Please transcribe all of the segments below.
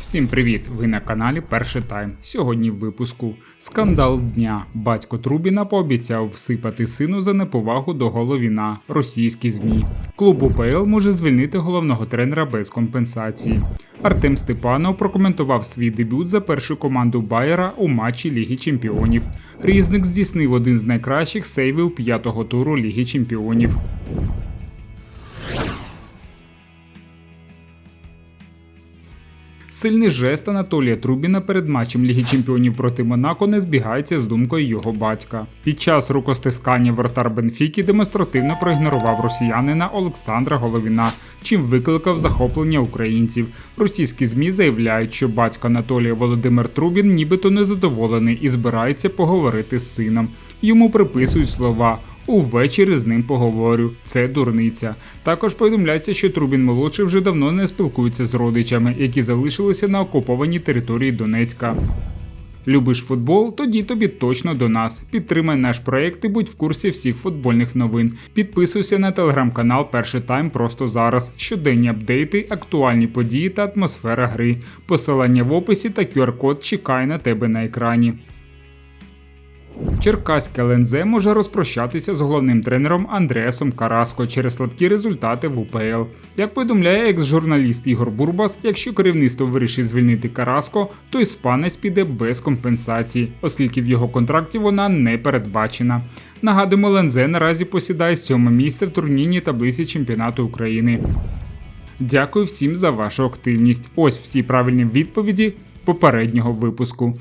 Всім привіт! Ви на каналі Перший Тайм. Сьогодні в випуску скандал дня. Батько Трубіна пообіцяв всипати сину за неповагу до головіна. Російські змі. Клуб УПЛ може звільнити головного тренера без компенсації. Артем Степанов прокоментував свій дебют за першу команду Байера у матчі Ліги Чемпіонів. Різник здійснив один з найкращих сейвів п'ятого туру Ліги Чемпіонів. Сильний жест Анатолія Трубіна перед матчем Ліги Чемпіонів проти Монако не збігається з думкою його батька. Під час рукостискання вратар Бенфіки демонстративно проігнорував росіянина Олександра Головіна, чим викликав захоплення українців. Російські змі заявляють, що батько Анатолія Володимир Трубін нібито незадоволений і збирається поговорити з сином. Йому приписують слова. Увечері з ним поговорю. Це дурниця. Також повідомляється, що Трубін молодший вже давно не спілкується з родичами, які залишилися на окупованій території Донецька. Любиш футбол? Тоді тобі точно до нас. Підтримай наш проект і будь в курсі всіх футбольних новин. Підписуйся на телеграм-канал Перший Тайм просто зараз. Щоденні апдейти, актуальні події та атмосфера гри. Посилання в описі та QR-код чекає на тебе на екрані. Черкаське ЛНЗ може розпрощатися з головним тренером Андреасом Караско через слабкі результати в УПЛ. Як повідомляє екс-журналіст Ігор Бурбас, якщо керівництво вирішить звільнити Караско, то іспанець піде без компенсації, оскільки в його контракті вона не передбачена. Нагадуємо, ЛНЗ наразі посідає сьоме місце в турнірній таблиці чемпіонату України. Дякую всім за вашу активність. Ось всі правильні відповіді попереднього випуску.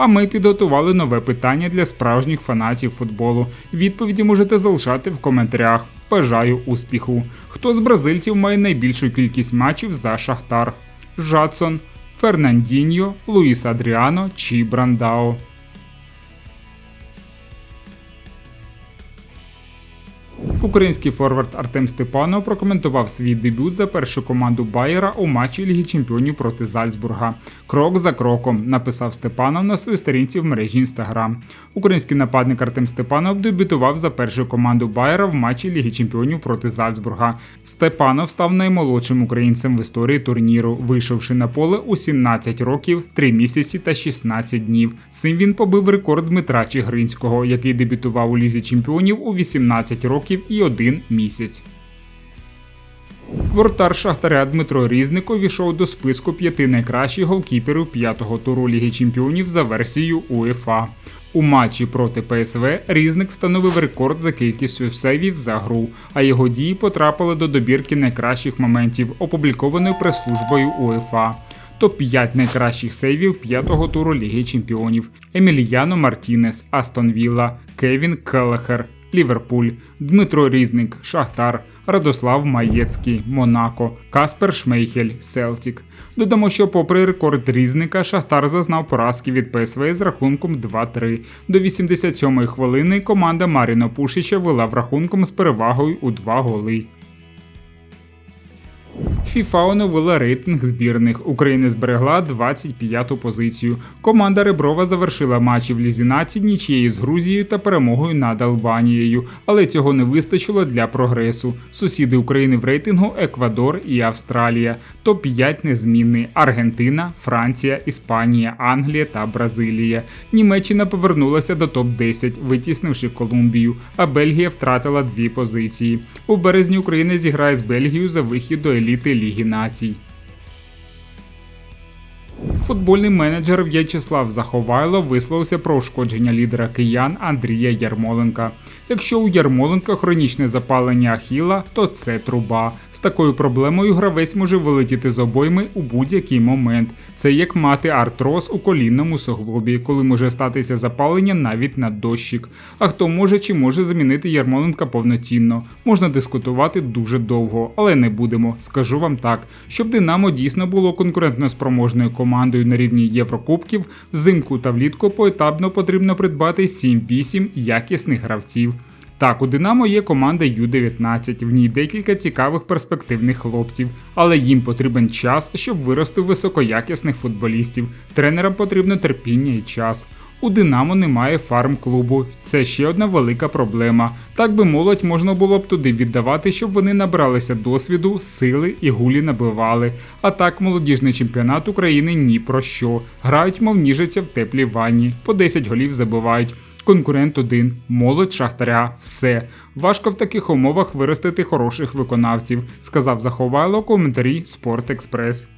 А ми підготували нове питання для справжніх фанатів футболу. Відповіді можете залишати в коментарях. Бажаю успіху. Хто з бразильців має найбільшу кількість матчів за Шахтар? Жадсон, Фернандіньо, Луїс Адріано чи Брандао? Український форвард Артем Степанов прокоментував свій дебют за першу команду Байера у матчі Ліги Чемпіонів проти Зальцбурга. Крок за кроком написав Степанов на своїй сторінці в мережі Інстаграм. Український нападник Артем Степанов дебютував за першу команду Байера в матчі Ліги Чемпіонів проти Зальцбурга. Степанов став наймолодшим українцем в історії турніру, вийшовши на поле у 17 років, 3 місяці та 16 днів. Цим він побив рекорд Дмитра Чигринського, який дебютував у Лізі Чемпіонів у 18 років і один місяць. Вортар Шахтаря Дмитро Різник увійшов до списку п'яти найкращих голкіперів п'ятого туру Ліги Чемпіонів за версією УЄФА. У матчі проти ПСВ Різник встановив рекорд за кількістю сейвів за гру, а його дії потрапили до добірки найкращих моментів, опублікованої прес-службою УЄФА. Топ-5 найкращих сейвів п'ятого туру Ліги Чемпіонів: Еміліяно Мартінес, Астон Вілла, Кевін Келлехер, Ліверпуль, Дмитро Різник, Шахтар, Радослав Маєцький, Монако, Каспер Шмейхель, Селтік. Додамо, що, попри рекорд різника, Шахтар зазнав поразки від ПСВ з рахунком 2-3. До 87-ї хвилини команда Маріно Пушича вела в рахунком з перевагою у 2 голи. ФІФА оновила рейтинг збірних. Україна зберегла 25-ту позицію. Команда Реброва завершила матчі в Лізі націй нічією з Грузією та перемогою над Албанією, але цього не вистачило для прогресу. Сусіди України в рейтингу Еквадор і Австралія. Топ-5 незмінний: Аргентина, Франція, Іспанія, Англія та Бразилія. Німеччина повернулася до топ-10, витіснивши Колумбію, а Бельгія втратила дві позиції. У березні Україна зіграє з Бельгією за вихід до еліти Ліги націй. Футбольний менеджер В'ячеслав Заховайло висловився про ушкодження лідера киян Андрія Ярмоленка. Якщо у Ярмоленка хронічне запалення ахіла, то це труба. З такою проблемою гравець може вилетіти з обойми у будь-який момент. Це як мати артроз у колінному суглобі, коли може статися запалення навіть на дощик. А хто може чи може замінити Ярмоленка повноцінно? Можна дискутувати дуже довго, але не будемо. Скажу вам так, щоб Динамо дійсно було конкурентно спроможною командою на рівні Єврокубків, взимку та влітку поетапно потрібно придбати 7-8 якісних гравців. Так, у Динамо є команда Ю-19, в ній декілька цікавих перспективних хлопців, але їм потрібен час, щоб вирости високоякісних футболістів. Тренерам потрібно терпіння і час. У Динамо немає фарм-клубу. Це ще одна велика проблема. Так би молодь можна було б туди віддавати, щоб вони набралися досвіду, сили і гулі набивали. А так молодіжний чемпіонат України ні про що. Грають, мов ніжаться в теплій ванні, по 10 голів забивають. Конкурент один, молодь шахтаря, все. Важко в таких умовах виростити хороших виконавців, сказав Заховайло коментарі Спорт Експрес.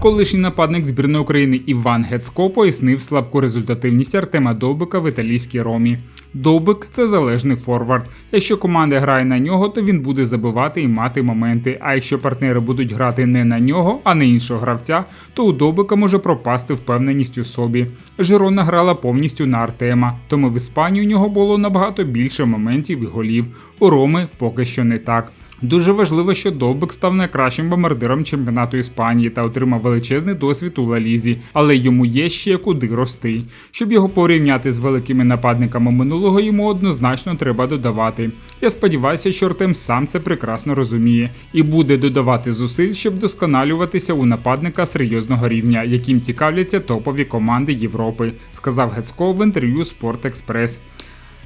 Колишній нападник збірної України Іван Гецько пояснив слабку результативність Артема Довбика в італійській ромі. Довбик це залежний форвард. Якщо команда грає на нього, то він буде забивати і мати моменти. А якщо партнери будуть грати не на нього, а на іншого гравця, то у Довбика може пропасти впевненість у собі. Жирона грала повністю на Артема, тому в Іспанії у нього було набагато більше моментів і голів. У Роми поки що не так. Дуже важливо, що Довбик став найкращим бомбардиром чемпіонату Іспанії та отримав величезний досвід у Лалізі, але йому є ще куди рости. Щоб його порівняти з великими нападниками минулого, йому однозначно треба додавати. Я сподіваюся, що Артем сам це прекрасно розуміє і буде додавати зусиль, щоб досконалюватися у нападника серйозного рівня, яким цікавляться топові команди Європи, сказав Гецько в інтерв'ю Спорт Експрес.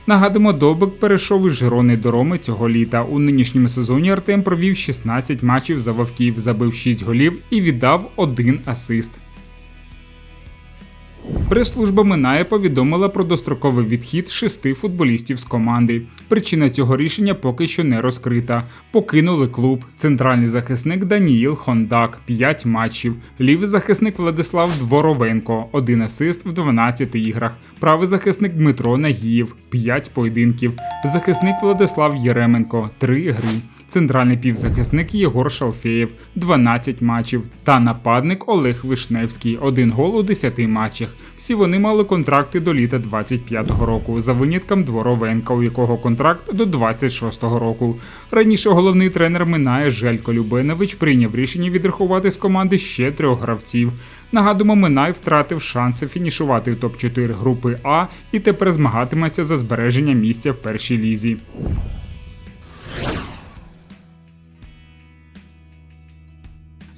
Нагадуємо, Довбик перейшов із Жирони до Роми цього літа. У нинішньому сезоні Артем провів 16 матчів за вовків, забив 6 голів і віддав один асист. Прес-служба Минає повідомила про достроковий відхід шести футболістів з команди. Причина цього рішення поки що не розкрита. Покинули клуб. Центральний захисник Даніїл Хондак 5 матчів. Лівий захисник Владислав Дворовенко 1 асист в 12 іграх. Правий захисник Дмитро Нагієв 5 поєдинків. Захисник Владислав Єременко 3 гри. Центральний півзахисник Єгор Шалфеєв 12 матчів та нападник Олег Вишневський 1 гол у 10 матчах. Всі вони мали контракти до літа 25-го року, за винятком Дворовенка, у якого контракт до 26-го року. Раніше головний тренер Минає Желько Любенович прийняв рішення відрахувати з команди ще трьох гравців. Нагадуємо, Минай втратив шанси фінішувати в топ-4 групи А і тепер змагатиметься за збереження місця в першій лізі.